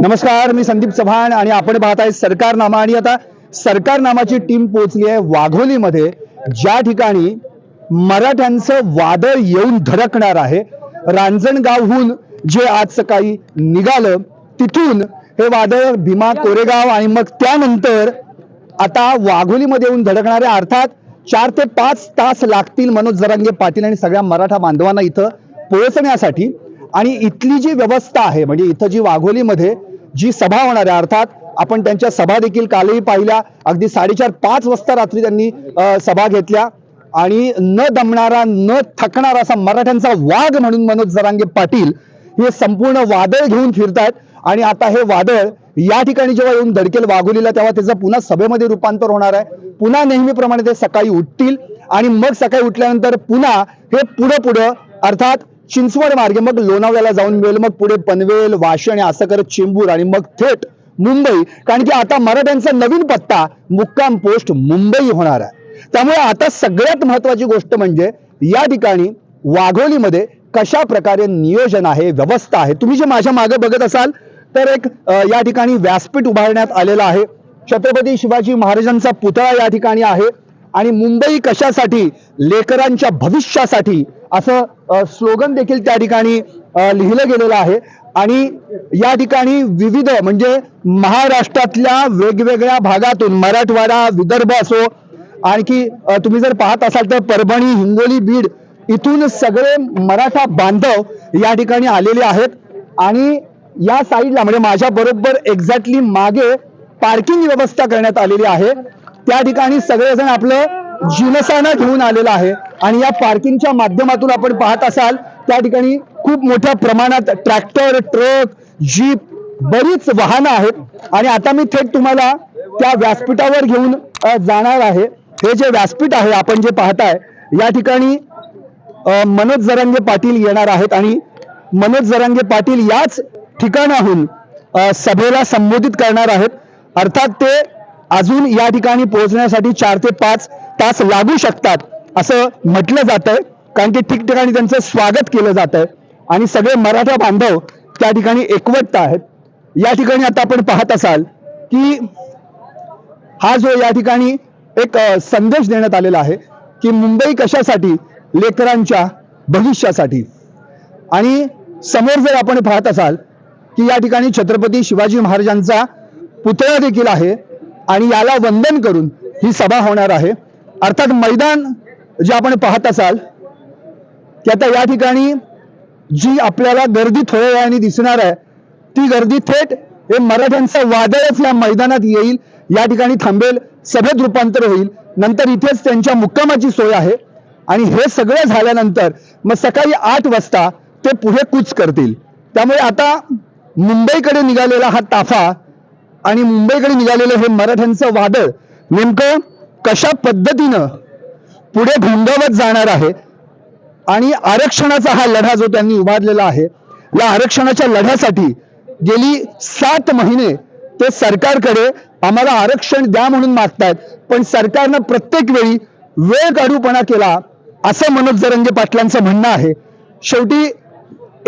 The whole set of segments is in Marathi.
नमस्कार मी संदीप चव्हाण आणि आपण पाहत आहे सरकारनामा. आणि आता सरकारनामाची टीम पोहोचली आहे वाघोलीमध्ये. ज्या ठिकाणी मराठ्यांचं वादळ येऊन धडकणार आहे रांजणगावहून जे आज सकाळी निघालं तिथून हे वादळ भीमा कोरेगाव आणि मग त्यानंतर आता वाघोलीमध्ये येऊन धडकणारे अर्थात चार ते पाच तास लागतील मनोज जरांगे पाटील आणि सगळ्या मराठा बांधवांना इथं. पोहोचण्यासाठी आणि इथली जी व्यवस्था आहे म्हणजे इथं जी वाघोलीमध्ये जी सभा होणार आहे अर्थात आपण त्यांच्या सभा देखील कालही पाहिल्या अगदी साडेचार पाच वाजता रात्री त्यांनी सभा घेतल्या आणि न दमणारा न थकणारा असा मराठ्यांचा वाघ म्हणून मनोज जरांगे पाटील हे संपूर्ण वादळ घेऊन फिरतायत. आणि आता हे वादळ या ठिकाणी जेव्हा येऊन धडकेल वाघोलीला तेव्हा त्याचं पुन्हा सभेमध्ये रूपांतर होणार आहे. पुन्हा नेहमीप्रमाणे ते सकाळी उठतील आणि मग सकाळी उठल्यानंतर पुन्हा हे पुढं पुढं अर्थात चिंचवड मार्गे मग लोणावळ्याला जाऊन मिळेल. मग पुढे पनवेल वाशी आणि असं करत चेंबूर आणि मग थेट मुंबई. कारण की आता मराठ्यांचा नवीन पत्ता मुक्काम पोस्ट मुंबई होणार आहे. त्यामुळे आता सगळ्यात महत्वाची गोष्ट म्हणजे या ठिकाणी वाघोलीमध्ये कशा प्रकारे नियोजन आहे व्यवस्था आहे. तुम्ही जे माझ्या मागे बघत असाल तर एक या ठिकाणी व्यासपीठ उभारण्यात आलेलं आहे. छत्रपती शिवाजी महाराजांचा पुतळा या ठिकाणी आहे. आणि मुंबई कशासाठी? लेकरांच्या भविष्यासाठी. असं स्लोगन देखील त्या ठिकाणी लिहिलं गेलेलं आहे. आणि या ठिकाणी विविध म्हणजे महाराष्ट्रातल्या वेगवेगळ्या भागातून मराठवाडा विदर्भ असो आणखी तुम्ही जर पाहत असाल तर परभणी हिंगोली बीड इथून सगळे मराठा बांधव या ठिकाणी आलेले आहेत. आणि या साईडला म्हणजे माझ्या बरोबर एक्झॅक्टली मागे पार्किंग व्यवस्था करण्यात आलेली आहे. त्या ठिकाणी सगळेजण आपलं जिनसाना घेऊन आलेलं आहे. आणि या पार्किंगच्या माध्यमातून आपण पाहत असाल त्या ठिकाणी खूप मोठ्या प्रमाणात ट्रॅक्टर ट्रक जीप बरीच वाहनं आहेत. आणि आता मी थेट तुम्हाला त्या व्यासपीठावर घेऊन जाणार आहे. हे जे व्यासपीठ आहे आपण जे पाहताय या ठिकाणी मनोज जरांगे पाटील येणार आहेत. आणि मनोज जरांगे पाटील याच ठिकाणाहून सभेला संबोधित करणार आहेत. अर्थात ते अजून या ठिकाणी पोहोचण्यासाठी चार ते पाच तास लागू शकतात असं म्हटलं जात आहे कारण की ठिकठिकाणी त्यांचं स्वागत केलं जात आहे आणि सगळे मराठा बांधव त्या ठिकाणी एकवटत आहेत. या ठिकाणी आता आपण पाहत असाल की हा जो या ठिकाणी एक संदेश देण्यात आलेला आहे की मुंबई कशासाठी? लेकरांच्या भविष्यासाठी. आणि समोर जर आपण पाहत असाल की या ठिकाणी छत्रपती शिवाजी महाराजांचा पुतळा देखील आहे आणि याला वंदन करून ही सभा होणार आहे. अर्थात मैदान जे आपण पाहत असाल की आता या ठिकाणी जी आपल्याला गर्दी थोड्या वेळाने दिसणार आहे ती गर्दी थेट हे मराठ्यांचं वादळच या मैदानात येईल या ठिकाणी थांबेल सभेत रूपांतर होईल. नंतर इथेच त्यांच्या मुक्कामाची सोय आहे. आणि हे सगळं झाल्यानंतर मग सकाळी आठ वाजता ते पुढे कूच करतील. त्यामुळे आता मुंबईकडे निघालेला हा ताफा आणि मुंबईकडे निघालेलं हे मराठ्यांचं वादळ नेमकं कशा पद्धतीनं पुढे भोंगावत जाणार आहे आणि आरक्षणाचा हा लढा जो त्यांनी उभारलेला आहे या आरक्षणाच्या लढ्यासाठी गेली सात महिने ते सरकारकडे आम्हाला आरक्षण द्या म्हणून मागतायत पण सरकारनं प्रत्येक वेळी वेळ काढूपणा केला असं मनोज जरंगे पाटलांचं म्हणणं आहे. शेवटी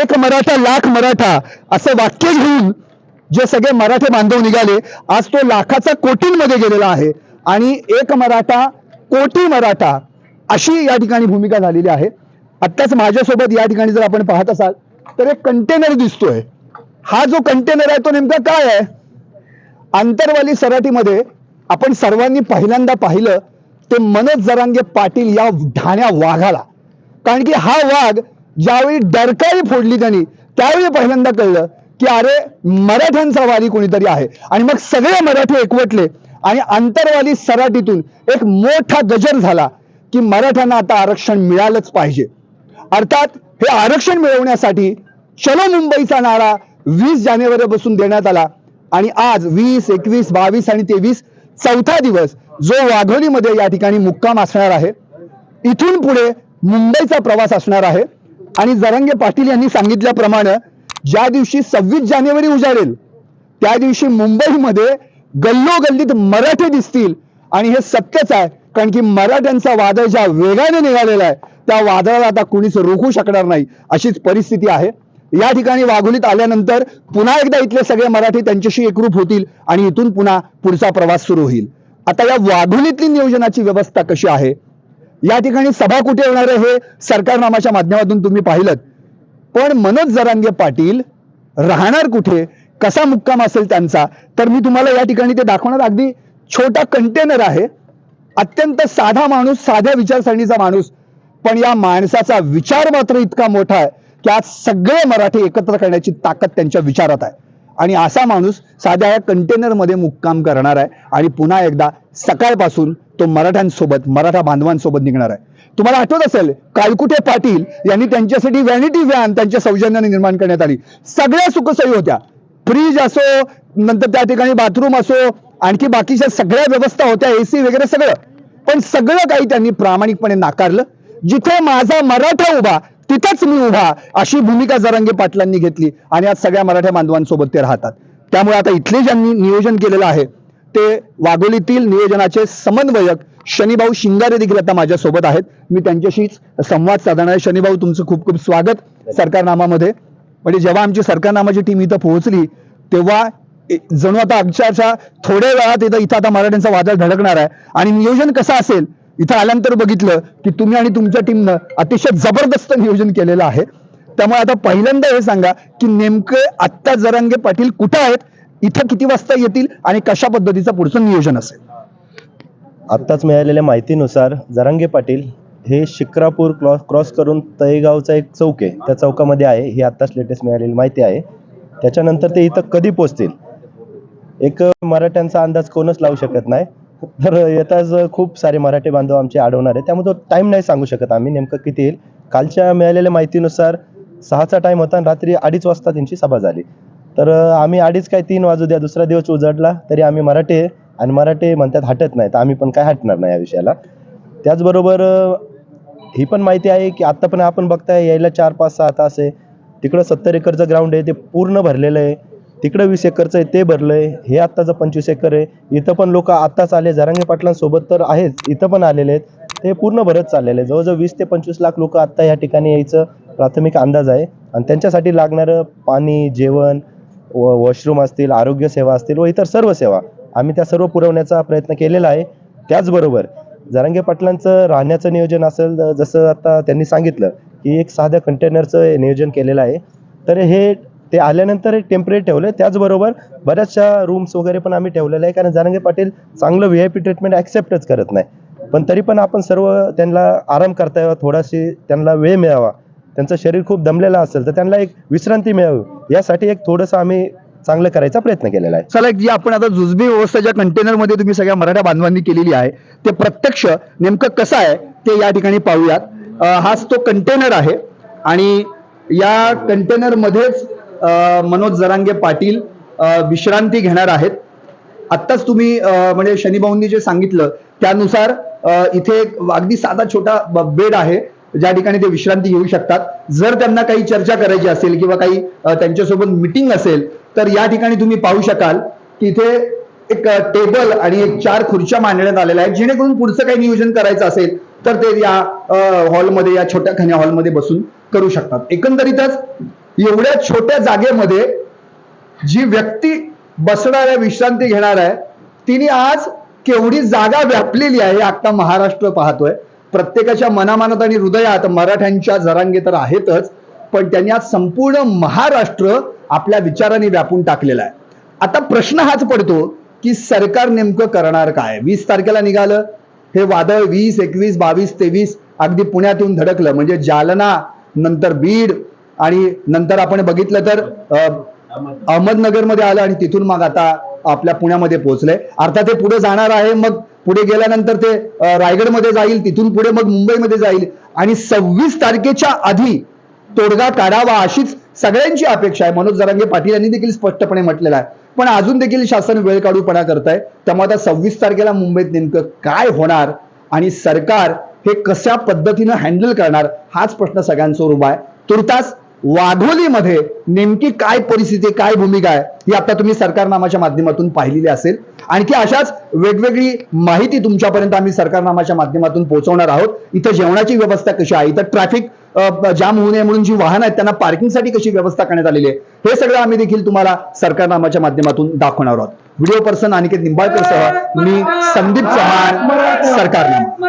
एक मराठा लाख मराठा असं वाक्य घेऊन जे सगळे मराठे बांधव निघाले आज तो लाखाचा कोटींमध्ये गेलेला आहे. आणि एक मराठा कोटी मराठा अशी या ठिकाणी भूमिका झालेली आहे. आत्ताच माझ्यासोबत या ठिकाणी जर आपण पाहत असाल तर एक कंटेनर दिसतोय. हा जो कंटेनर आहे तो नेमका काय आहे? आंतरवाली सराटीमध्ये आपण सर्वांनी पहिल्यांदा पाहिलं ते मनोज जरांगे पाटील या ढाण्या वाघाला. कारण की हा वाघ ज्यावेळी डरकाळी फोडली त्यांनी त्यावेळी पहिल्यांदा कळलं. की अरे मराठ्यांचा वारी कोणीतरी आहे. आणि मग सगळे मराठी एकवटले. आणि आंतरवादी सराटीतून एक मोठा गजर झाला की मराठ्यांना आता आरक्षण मिळालंच पाहिजे. अर्थात हे आरक्षण मिळवण्यासाठी चलो मुंबईचा नारा वीस जानेवारीपासून देण्यात आला. आणि आज वीस एकवीस बावीस आणि तेवीस चौथा दिवस जो वाघोलीमध्ये या ठिकाणी मुक्काम असणार आहे. इथून पुढे मुंबईचा प्रवास असणार आहे. आणि जरंगे पाटील यांनी सांगितल्याप्रमाणे ज्या दिवशी सव्वीस जानेवारी उजाडेल त्या दिवशी मुंबईमध्ये गल्लोगल्लीत मराठे दिसतील. आणि हे सत्यच आहे कारण की मराठ्यांचा वादळ ज्या वेगाने निघालेला आहे त्या वादळाला आता कुणीच रोखू शकणार नाही अशीच परिस्थिती आहे. या ठिकाणी वाघोलीत आल्यानंतर पुन्हा एकदा इथले सगळे मराठी त्यांच्याशी एकरूप होतील आणि इथून पुन्हा पुढचा प्रवास सुरू होईल. आता या वाघोलीतली नियोजनाची व्यवस्था कशी आहे? या ठिकाणी सभा कुठे होणार आहे हे सरकारनामाच्या माध्यमातून तुम्ही पाहिलं पण मनोज जरांगे पाटील राहणार कुठे? कसा मुक्काम असेल त्यांचा? तर मी तुम्हाला या ठिकाणी ते दाखवणार. अगदी छोटा कंटेनर आहे. अत्यंत साधा माणूस साध्या विचारसरणीचा माणूस. पण या माणसाचा विचार मात्र इतका मोठा आहे की आज सगळे मराठी एकत्र करण्याची ताकद त्यांच्या विचारात आहे. आणि असा माणूस साध्या या कंटेनरमध्ये मुक्काम करणार आहे. आणि पुन्हा एकदा सकाळपासून तो मराठ्यांसोबत मराठा बांधवांसोबत निघणार आहे. तुम्हाला आठवत असेल कालकुटे पाटील यांनी त्यांच्यासाठी व्हॅनिटी व्हॅन त्यांच्या सौजन्याने निर्माण करण्यात आली. सगळ्या सुखसोयी होत्या. फ्रीज असो नंतर त्या ठिकाणी बाथरूम असो आणखी बाकीच्या सगळ्या व्यवस्था होत्या एसी वगैरे सगळं. पण सगळं काही त्यांनी प्रामाणिकपणे नाकारलं. जिथे माझा मराठा उभा तिथंच मी उभा अशी भूमिका जरांगे पाटलांनी घेतली. आणि आज सगळ्या मराठा बांधवांसोबत ते राहतात. त्यामुळे आता इथले ज्यांनी नियोजन केलेलं आहे ते वाघोलीतील नियोजनाचे समन्वयक शनीभाऊ शिंगारे देखील आता माझ्यासोबत आहेत. मी त्यांच्याशीच संवाद साधणार आहे. शनीभाऊ तुमचं खूप खूप स्वागत सरकारनामामध्ये. म्हणजे जेव्हा आमची सरकारनामाची टीम इथं पोहोचली तेव्हा जणू आता अक्षरशः थोड्या वेळात इथं इथं आता मराठ्यांचा वादळ धडकणार आहे. आणि नियोजन कसं असेल इथं आल्यानंतर बघितलं की तुम्ही आणि तुमच्या टीमनं अतिशय जबरदस्त नियोजन केलेलं आहे. त्यामुळे आता पहिल्यांदा हे सांगा की नेमकं आत्ता जरांगे पाटील कुठं आहेत? इथं किती वाजता येतील आणि कशा पद्धतीचं पुढचं नियोजन असेल? आत्ताच मिळालेल्या माहितीनुसार जरांगे पाटील हे शिक्रापूर क्रॉस क्रॉस करून तळेगावचा एक चौक आहे. त्या चौकामध्ये आहे. ही आत्ताच लेटेस्ट मिळालेली माहिती आहे. त्याच्यानंतर ते इथं कधी पोचतील? एक मराठ्यांचा अंदाज कोणच लावू शकत नाही. तर येताच खूप सारे मराठी बांधव आमचे अडवणार आहे त्यामुळे तो टाईम नाही सांगू शकत आम्ही नेमकं किती येईल. कालच्या मिळालेल्या माहितीनुसार सहाचा टाईम होता आणि रात्री अडीच वाजता त्यांची सभा झाली. तर आम्ही अडीच काय तीन वाजू द्या दुसरा दिवस उजडला तरी आम्ही मराठी आणि मराठे म्हणतात हटत नाही तर आम्ही पण काय हटणार नाही या विषयाला. त्याचबरोबर ही पण माहिती आहे की आत्ता पण आपण बघताय यायला चार पाच सहा तास आहे. तिकडं सत्तर एकरचं ग्राउंड आहे ते पूर्ण भरलेलं आहे. तिकडं वीस एकरचं आहे ते भरलं आहे हे आत्ताचं पंचवीस एकर आहे. इथं पण लोक आत्ताच आले जरांगे पाटलांसोबत तर आहेच. इथं पण आलेले आहेत. ते पूर्ण भरत चाललेले आहे जवळजवळ वीस ते पंचवीस लाख लोक आत्ता या ठिकाणी यायचं प्राथमिक अंदाज आहे. आणि त्यांच्यासाठी लागणारं पाणी जेवण व वॉशरूम असतील आरोग्य सेवा असतील व इतर सर्व सेवा आम्ही त्या सर्व पुरवण्याचा प्रयत्न केलेला आहे. त्याचबरोबर जरांगे पाटलांचं राहण्याचं नियोजन असेल जसं आता त्यांनी सांगितलं की एक साध्या कंटेनरचं नियोजन केलेलं आहे. तर हे ते आल्यानंतर एक टेम्परेरी ठेवलं त्याचबरोबर बऱ्याचशा रूम्स वगैरे पण आम्ही ठेवलेलं आहे. कारण जरांगे पाटील चांगलं व्ही आय पी ट्रीटमेंट ॲक्सेप्टच करत नाही. पण तरी पण आपण सर्व त्यांना आराम करता यावा. थोडाशी त्यांना वेळ मिळावा. त्यांचं शरीर खूप दमलेलं असेल तर त्यांना एक विश्रांती मिळावी. यासाठी एक थोडंसं आम्ही चांगलं करायचा प्रयत्न केलेला आहे. चला जी आपण आता जुजबी व्यवस्था ज्या कंटेनरमध्ये तुम्ही सगळ्या मराठा बांधवांनी केलेली आहे ते प्रत्यक्ष नेमकं कसं आहे ते या ठिकाणी पाहूयात. हाच तो कंटेनर आहे आणि या कंटेनरमध्येच मनोज जरांगे पाटील विश्रांती घेणार आहेत. आत्ताच तुम्ही म्हणजे शनिभाऊंनी जे सांगितलं त्यानुसार इथे एक अगदी साधा छोटा बेड आहे. ज्या ठिकाणी ते विश्रांती घेऊ शकतात. जर त्यांना काही चर्चा करायची असेल किंवा काही त्यांच्यासोबत मिटिंग असेल तर या ठिकाणी तुम्ही पाहू शकाल की इथे एक टेबल आणि एक चार खुर्च्या मांडण्यात आलेल्या आहेत. जेणेकरून पुढचं काही नियोजन करायचं असेल तर ते या हॉलमध्ये या छोट्या खाण्या हॉलमध्ये बसून करू शकतात. एकंदरीतच एवढ्या छोट्या जागेमध्ये जी व्यक्ती बसणार आहे विश्रांती घेणार आहे तिने आज केवढी जागा व्यापलेली आहे हे महाराष्ट्र पाहतोय. प्रत्येकाच्या मनामानात आणि हृदयात मराठ्यांच्या जरांगे तर आहेतच पण त्यांनी आज संपूर्ण महाराष्ट्र आपल्या विचाराने व्यापून टाकलेला आहे. आता प्रश्न हाच पडतो की सरकार नेमकं करणार काय? वीस तारखेला निघालं. हे वादळ वीस एकवीस बावीस तेवीस अगदी पुण्यात येऊन धडकलं. म्हणजे जालना नंतर बीड आणि नंतर आपण बघितलं तर अं, अहमदनगरमध्ये आलं आणि तिथून मग आता आपल्या पुण्यामध्ये पोहोचलंय. अर्थात हे पुढे जाणार आहे. मग पुढे गेल्यानंतर ते रायगडमध्ये जाईल तिथून पुढे मग मुंबईमध्ये जाईल. आणि सव्वीस तारखेच्या आधी तोडगा काढावा अशीच सगळ्यांची अपेक्षा आहे. मनोज जरांगे पाटील यांनी देखील स्पष्टपणे म्हटलेलं आहे. पण अजून देखील शासन वेळ काढूपणा करत आहे त्यामुळे आता सव्वीस तारखेला मुंबईत नेमकं काय होणार आणि सरकार हे कशा पद्धतीनं हँडल करणार हाच प्रश्न सगळ्यांसमोर उभा आहे. तुर्तास वाघोलीमध्ये नेमकी काय परिस्थिती काय भूमिका आहे ही आता तुम्ही सरकारनामाच्या माध्यमातून पाहिलेली असेल. आणखी अशाच वेगवेगळी माहिती तुमच्यापर्यंत आम्ही सरकारनामाच्या माध्यमातून पोहोचवणार आहोत. इथं जेवणाची व्यवस्था कशी आहे? इथं ट्रॅफिक जाम होऊ नये म्हणून जी वाहन आहेत त्यांना पार्किंगसाठी कशी व्यवस्था करण्यात आलेली आहे? हे सगळं आम्ही देखील तुम्हाला सरकारनामाच्या माध्यमातून दाखवणार आहोत. व्हिडिओ पर्सन अनिकेत निंबाळकर सह मी संदीप चव्हाण सरकारनामा.